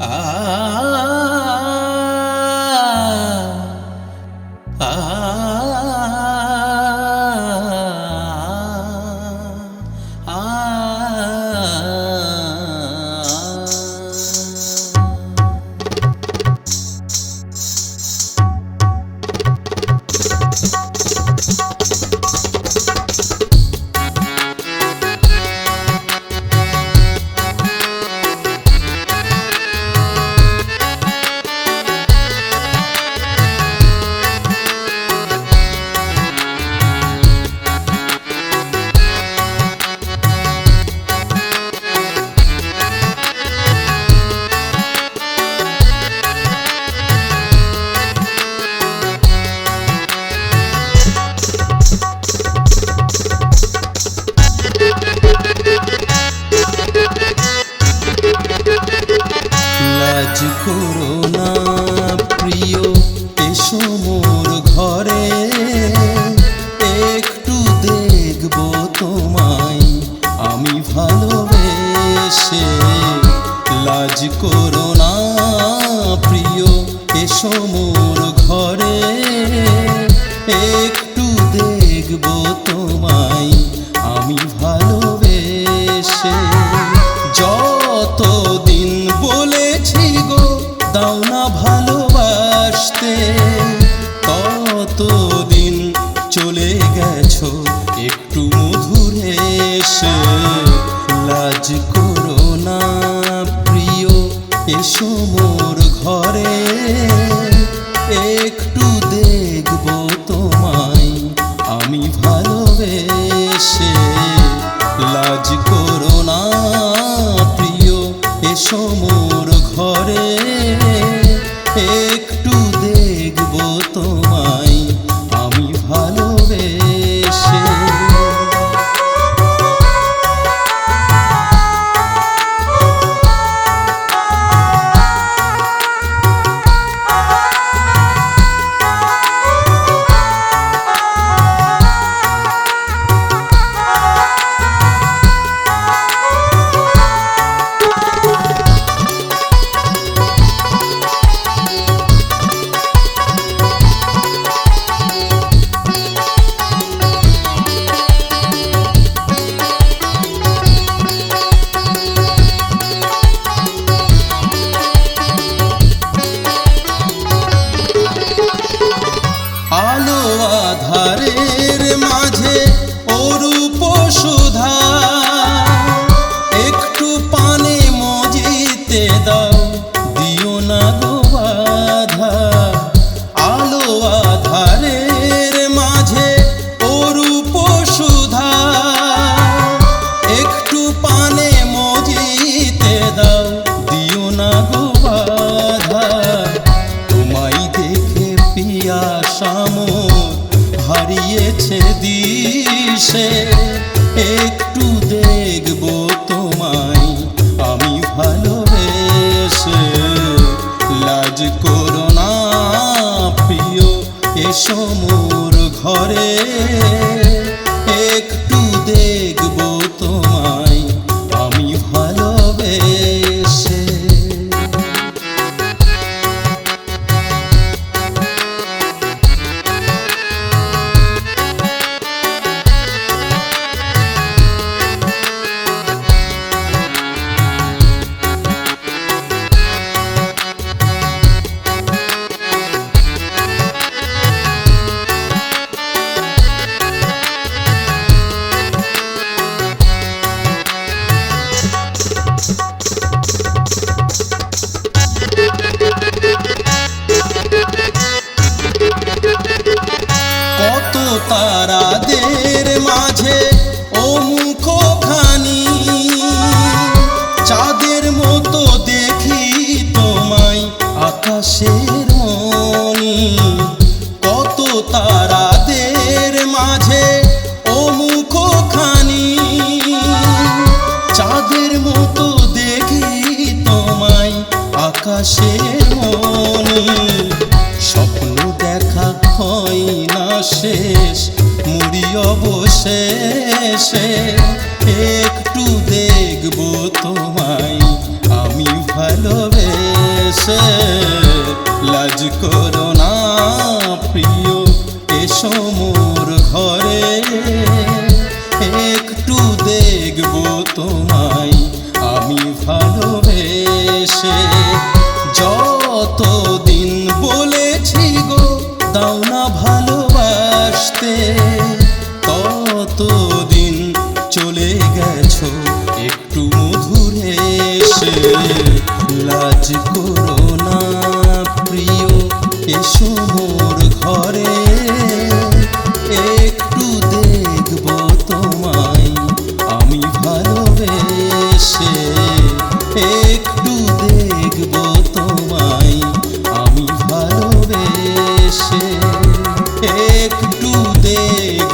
ah, ah, ah, ah you, boy. Ağla. এসে একটু দেখব তোমায়। আমি ভালোবেসে লাজ করোনা প্রিয় এসো মোর ঘরে। এক তারাদের মাঝে ও মুখখানি। চাঁদের মতো দেখি তোমায় আকাশের কত তারাদের মাঝে ও মুখখানি। চাঁদের মতো দেখি তোমায় আকাশের মনি। স্বপ্ন অশেষ মুড়ি অবশেষে একটু দেখব তোমায়। আমি ভালোবেসে লাজ করো না, প্রিয়, এসো মোর ঘরে। একটু দেখব তোমায়, আমি ভালোবেসে। যত দিন বলেছি গো, দাও না রাতে কতদিন চলে গেছো? একটু মধুরে সে একটু দেখ।